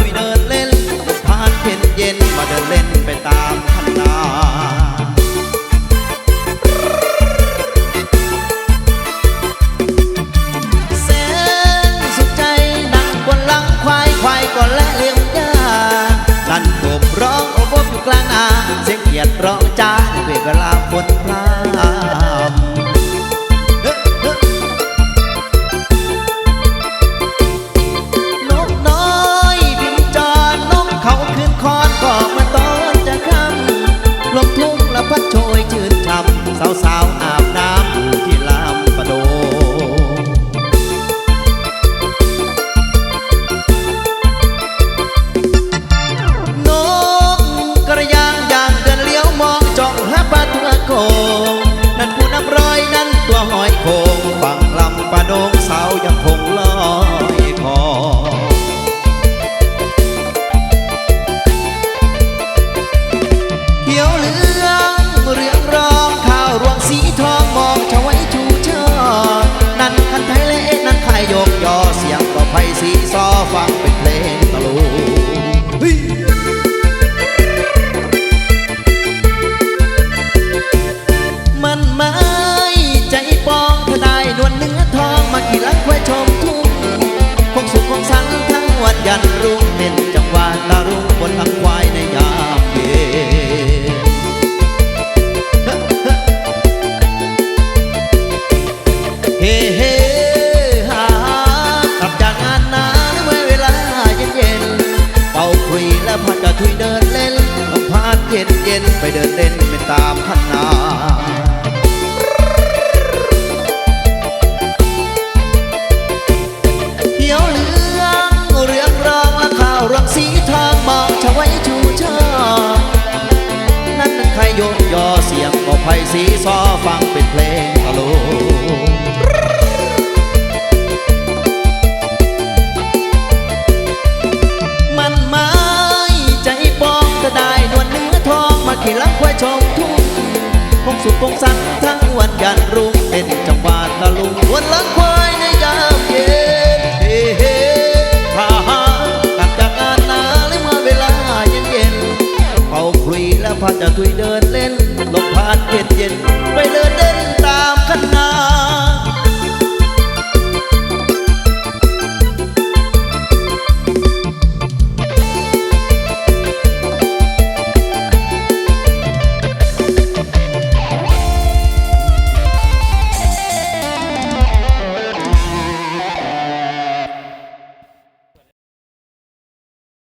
คุยเดินเล่นผ่านเพ็นเย็นมาเดินเล่นไปตามคันนาแสนสุขใจนั่งบนหลังควายควายก็เลี้ยงยาลั่นกบร้องโอบบอยู่กลางนาเสียงเกียดร้องจ้าในเวลาฝน จังหวะตารุงบนทางควายในยามเย็นเฮ้เฮ้ฮากลับจากงานนานเมื่อเวลาเย็นเย็นๆเป่าคุยแล้วพัดกระทุยเดินเล่นลมพัดเย็นเย็นไปเดินเล่นเป็นตามพันนา สีซอฟังเป็นเพลงตะลุมันไม้ใจปองก็ได้นวลเนื้อทองมาขี่ลังควายชมทุ่งคงสุขคงสันทั้งวันยันรุ่งเป็นจังหวะตะลุงวนลังควายในยามเย็นเฮ้เฮ้ฮ่าฮ่ากลับจากงานนาเลยมาเวลาเย็นเย็นเป่าคุยแล้วพาจะทุยเดิน กัดเย็นเย็นไปเลย